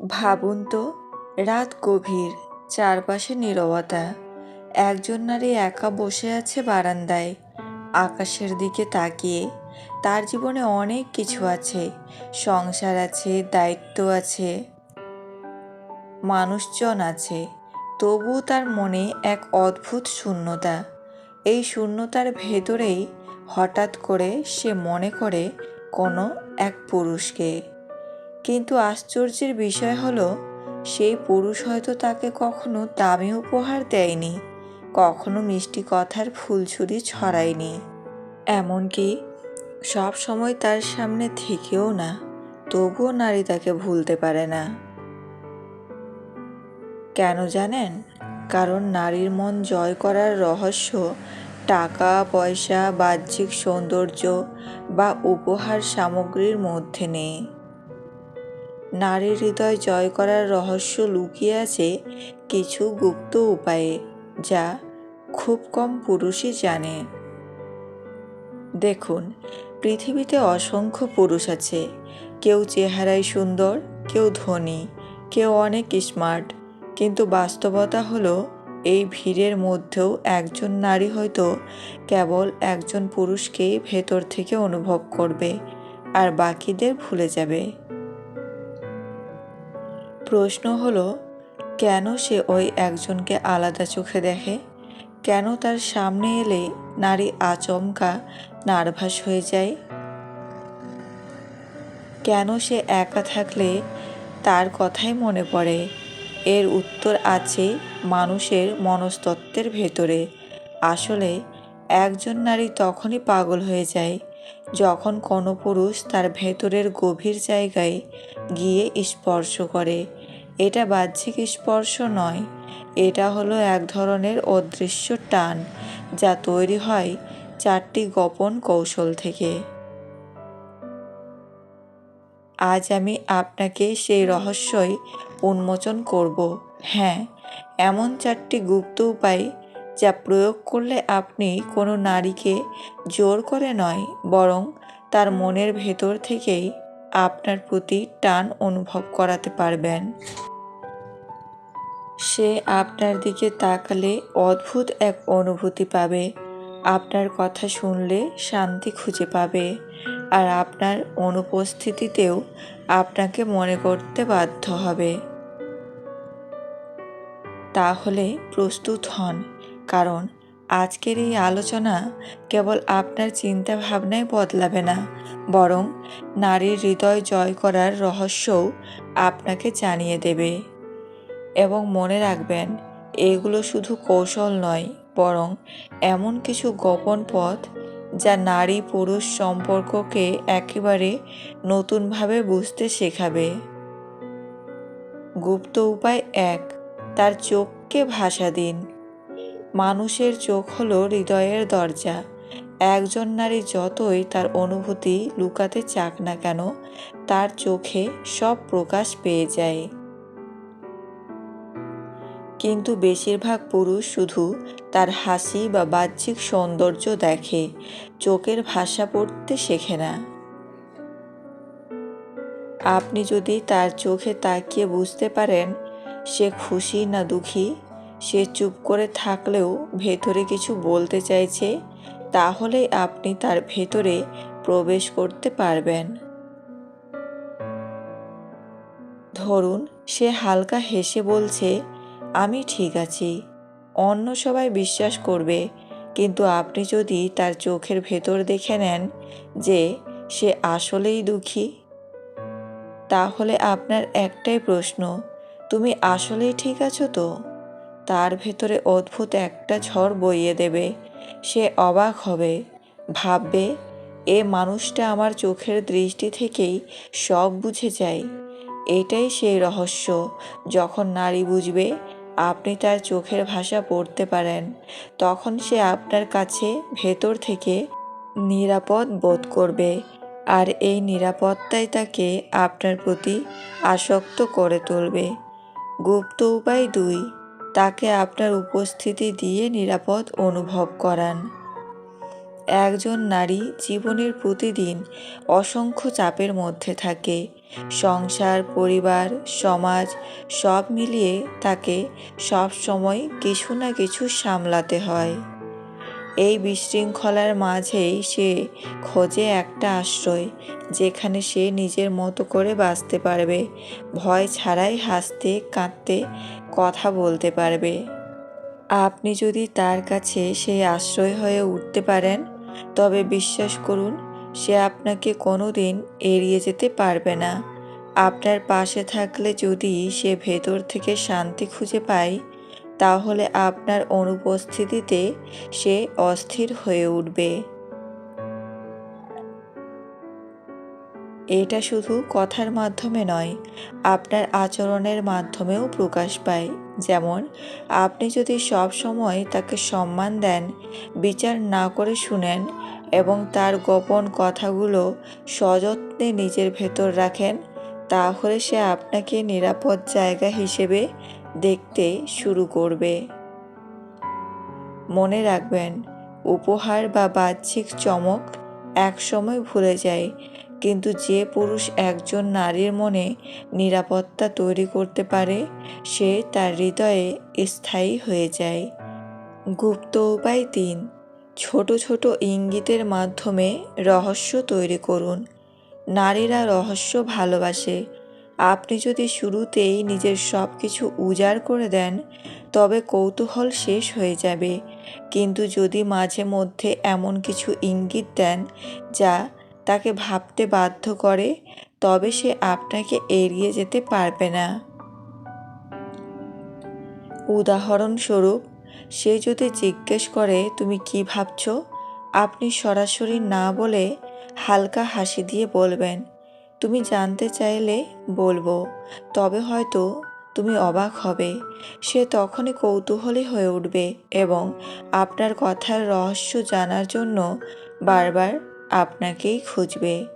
ভাবুন তো, রাত গভীর, চারপাশে নীরবতা। একজন নারী একা বসে আছে বারান্দায়। আকাশের দিকে তাকিয়ে তার জীবনে অনেক কিছু আছে। সংসার আছে, দায়িত্ব আছে। মানুষজন আছে। তবুও তার মনে এক অদ্ভুত শূন্যতা। এই শূন্যতার ভেতরেই হঠাৎ করে সে মনে করে কোনো এক পুরুষকে। কিন্তু আশ্চর্যের বিষয় হলো, সেই পুরুষ হয়তো তাকে কখনো দামি উপহার দেয়নি, কখনো মিষ্টি কথার ফুলছুরি ছড়ায়নি। এমনকি সব সময় তার সামনে থেকেও না, তবুও নারী তাকে ভুলতে পারে না। কেন জানেন? কারণ নারীর মন জয় করার রহস্য টাকা, পয়সা, বাহ্যিক সৌন্দর্য বা উপহার সামগ্রীর মধ্যে নেই। নারীর হৃদয় জয় করার রহস্য লুকিয়ে আছে কিছু গুপ্ত উপায়ে, যা খুব কম পুরুষই জানে। দেখুন, পৃথিবীতে অসংখ্য পুরুষ আছে। কেউ চেহারায় সুন্দর, কেউ ধনী, কেউ অনেক স্মার্ট কিন্তু বাস্তবতা হলো, এই ভিড়ের মধ্যেও একজন নারী হয়তো কেবল একজন পুরুষকেই ভেতর থেকে অনুভব করবে, আর বাকিদের ভুলে যাবে। প্রশ্ন হলো, কেন সে ওই একজনকে আলাদা চোখে দেখে? কেন তার সামনে এলে নারী আচমকা নার্ভাস হয়ে যায়? কেন সে একা থাকলে তার কথাই মনে পড়ে? এর উত্তর আছে মানুষের মনস্তত্ত্বের ভেতরে। আসলে, একজন নারী তখনই পাগল হয়ে যায় যখন কোনো পুরুষ তার ভেতরের গভীর জায়গায় গিয়ে স্পর্শ করে। এটা বাহ্যিক স্পর্শ নয়। এটা হলো এক ধরনের অদৃশ্য টান যা তৈরি হয় চারটি গোপন কৌশল থেকে। আজ আমি আপনাকে সেই রহস্যই উন্মোচন করব। হ্যাঁ এমন চারটি গুপ্ত উপায় যা প্রয়োগ করলে আপনি কোনো নারীকে জোর করে নয়, বরং তার মনের ভেতর থেকেই আপনার প্রতি টান অনুভব করাতে পারবেন। সে আপনার দিকে তাকালে অদ্ভুত এক অনুভূতি পাবে। আপনার কথা শুনলে শান্তি খুঁজে পাবে আর আপনার অনুপস্থিতিতেও আপনাকে মনে করতে বাধ্য হবে। তাহলে প্রস্তুত হন, কারণ আজকের এই আলোচনা কেবল আপনার চিন্তা ভাবনাই বদলাবে না, বরং নারীর হৃদয় জয় করার রহস্যও আপনাকে জানিয়ে দেবে। এবং মনে রাখবেন, এগুলো শুধু কৌশল নয়, বরং এমন কিছু গোপন পথ যা নারী পুরুষ সম্পর্ককে একেবারে নতুনভাবে বুঝতে শেখাবে। গুপ্ত উপায় এক, তার চোখকে ভাষা দিন। মানুষের চোখ হলো হৃদয়ের দরজা। একজন নারী যতই তার অনুভূতি লুকাতে চাক না কেন, তার চোখে সব প্রকাশ পেয়ে যায়। কিন্তু বেশিরভাগ পুরুষ শুধু তার হাসি বা বাহ্যিক সৌন্দর্য দেখে, চোখের ভাষা পড়তে শেখে না। আপনি যদি তার চোখে তাকিয়ে বুঝতে পারেন, সে খুশি না দুঃখী, সে চুপ করে থাকলেও ভেতরে কিছু বলতে চাইছে, তাহলে আপনি তার ভেতরে প্রবেশ করতে পারবেন। ধরুন, সে হালকা হেসে বলছে আমি ঠিক আছি। অন্য সবাই বিশ্বাস করবে, কিন্তু আপনি যদি তার চোখের ভেতর দেখে নেন যে সে আসলেই দুঃখী, তাহলে আপনার একটাই প্রশ্ন, তুমি আসলেই ঠিক আছো তো? তার ভেতরে অদ্ভুত একটা ঝড় বইয়ে দেবে, সে অবাক হবে, ভাববে, এ মানুষটা আমার চোখের দৃষ্টি থেকেই সব বুঝে যায়। এটাই সেই রহস্য, যখন নারী বুঝবে আপনি তার চোখের ভাষা পড়তে পারেন। তখন সে আপনার কাছে ভেতর থেকে নিরাপদ বোধ করবে আর এই নিরাপত্তাই তাকে আপনার প্রতি আসক্ত করে তুলবে। গুপ্ত উপায় দুই, তাকে আপনার উপস্থিতি দিয়ে নিরাপদ অনুভব করান। একজন নারী জীবনের প্রতিদিন অসংখ্য চাপের মধ্যে থাকে। সংসার, পরিবার, সমাজ সব মিলিয়ে তাকে সব সময় কিছু না কিছু সামলাতে হয়। এই বিশৃঙ্খলার মাঝেই সে খোঁজে একটা আশ্রয়, যেখানে সে নিজের মতো করে বাঁচতে পারবে। ভয় ছাড়াই হাসতে, কাঁদতে কথা বলতে পারবে। আপনি যদি তার কাছে সেই আশ্রয় হয়ে উঠতে পারেন, তবে বিশ্বাস করুন সে আপনাকে কোনো দিন এড়িয়ে যেতে পারবে না। আপনার পাশে থাকলে যদি সে ভেতর থেকে শান্তি খুঁজে পায়, তাহলে আপনার অনুপস্থিতিতে সে অস্থির হয়ে উঠবে। এটা শুধু কথার মাধ্যমে নয়, আপনার আচরণের মাধ্যমেও প্রকাশ পায়। যেমন, আপনি যদি সব সময় তাকে সম্মান দেন, বিচার না করে শুনেন এবং তার গোপন কথাগুলো সযত্নে নিজের ভেতর রাখেন, তাহলে সে আপনাকে নিরাপদ জায়গা হিসেবে দেখতে শুরু করবে। মনে রাখবেন, উপহার বা বাহ্যিক চমক একসময় ভুলে যায়, কিন্তু যে পুরুষ একজন নারীর মনে নিরাপত্তা তৈরি করতে পারে, সে তার হৃদয়ে স্থায়ী হয়ে যায়। গুপ্ত উপায় তিন। ছোট ছোট ইঙ্গিতের মাধ্যমে রহস্য তৈরি করুন। নারীরা রহস্য ভালোবাসে। আপনি যদি শুরুতেই নিজের সব কিছু উজাড় করে দেন, তবে কৌতূহল শেষ হয়ে যাবে। কিন্তু যদি মাঝে মধ্যে এমন কিছু ইঙ্গিত দেন, যা তাকে ভাবতে বাধ্য করে, তবে সে আপনাকে এড়িয়ে যেতে পারবে না। উদাহরণস্বরূপ সে যদি জিজ্ঞেস করে, তুমি কি ভাবছ? আপনি সরাসরি না বলে হালকা হাসি দিয়ে বলবেন, তুমি জানতে চাইলে বলব, তবে হয়তো তুমি অবাক হবে। সে তখনই কৌতূহলী হয়ে উঠবে এবং আপনার কথার রহস্য জানার জন্য বারবার আপনাকেই খুঁজবে।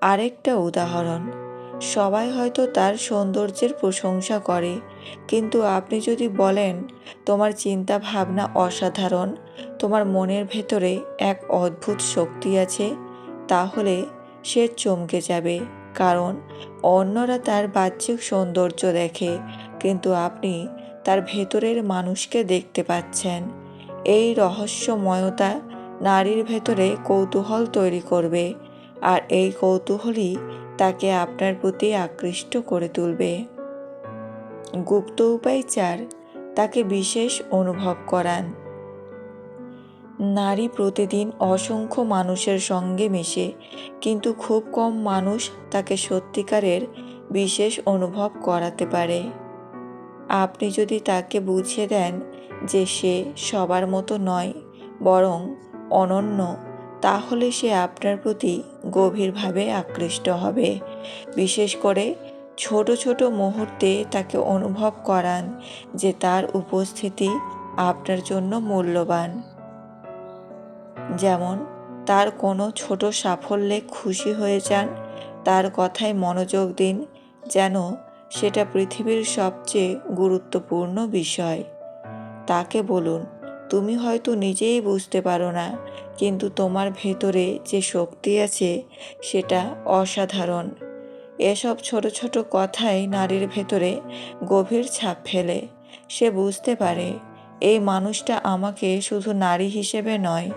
আরেকটা উদাহরণ সবাই হয়তো তার সৌন্দর্যের প্রশংসা করে। কিন্তু আপনি যদি বলেন, তোমার চিন্তা ভাবনা অসাধারণ, তোমার মনের ভেতরে এক অদ্ভুত শক্তি আছে, তাহলে সে চমকে যাবে। কারণ অন্যরা তার বাহ্যিক সৌন্দর্য দেখে, কিন্তু আপনি তার ভেতরের মানুষকে দেখতে পাচ্ছেন। এই রহস্যময়তা নারীর ভেতরে কৌতূহল তৈরি করবে। আর এই কৌতূহলই তাকে আপনার প্রতি আকৃষ্ট করে তুলবে। গুপ্ত উপায় চার, তাকে বিশেষ অনুভব করান। নারী প্রতিদিন অসংখ্য মানুষের সঙ্গে মেশে, কিন্তু খুব কম মানুষ তাকে সত্যিকারের বিশেষ অনুভব করাতে পারে। আপনি যদি তাকে বুঝিয়ে দেন যে সে সবার মতো নয়, বরং অনন্য তাহলে সে আপনার প্রতি গভীরভাবে আকৃষ্ট হবে। বিশেষ করে ছোট ছোট মুহূর্তে তাকে অনুভব করান যে তার উপস্থিতি আপনার জন্য মূল্যবান। যেমন, তার কোনো ছোট সাফল্যে খুশি হয়ে যান, তার কথায় মনোযোগ দিন, যেন সেটা পৃথিবীর সবচেয়ে গুরুত্বপূর্ণ বিষয়। তাকে বলুন তুমি হয়তো নিজেই বুঝতে পারো না, কিন্তু তোমার ভেতরে যে শক্তি আছে, সেটা অসাধারণ। এসব ছোট ছোট কথাই নারীর ভেতরে গভীর ছাপ ফেলে। সে বুঝতে পারে, এই মানুষটা আমাকে শুধু নারী হিসেবে নয়,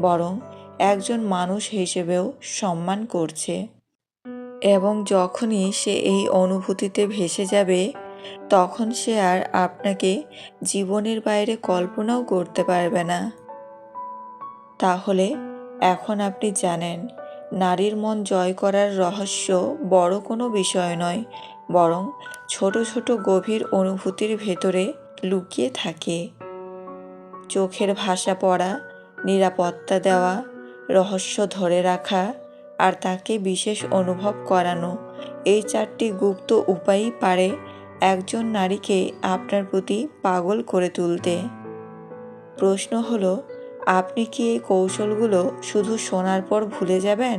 বরং একজন মানুষ হিসেবেও সম্মান করছে। এবং যখনই সে এই অনুভূতিতে ভেসে যাবে তখন সে আর আপনাকে জীবনের বাইরে কল্পনাও করতে পারবে না। তাহলে এখন আপনি জানেন, নারীর মন জয় করার রহস্য বড় কোনো বিষয় নয়, বরং ছোট ছোট গভীর অনুভূতির ভেতরে লুকিয়ে থাকে। চোখের ভাষা পড়া, নিরাপত্তা দেওয়া, রহস্য ধরে রাখা আর তাকে বিশেষ অনুভব করানো, এই চারটি গুপ্ত উপায়ই পারে একজন নারীকে আপনার প্রতি পাগল করে তুলতে। প্রশ্ন হলো, আপনি কি এই কৌশলগুলো শুধু শোনার পর ভুলে যাবেন,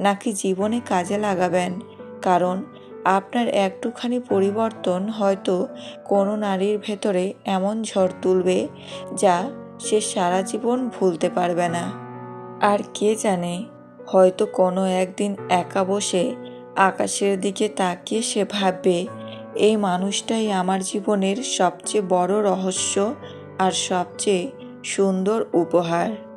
নাকি জীবনে কাজে লাগাবেন? কারণ আপনার একটুখানি পরিবর্তন হয়তো কোনো নারীর ভেতরে এমন ঝড় তুলবে, যা সে সারা জীবন ভুলতে পারবে না। আর কে জানে, হয়তো কোনো একদিন একা বসে আকাশের দিকে তাকিয়ে সে ভাববে এই মানুষটাই আমার জীবনের সবচেয়ে বড় রহস্য আর সবচেয়ে সুন্দর উপহার।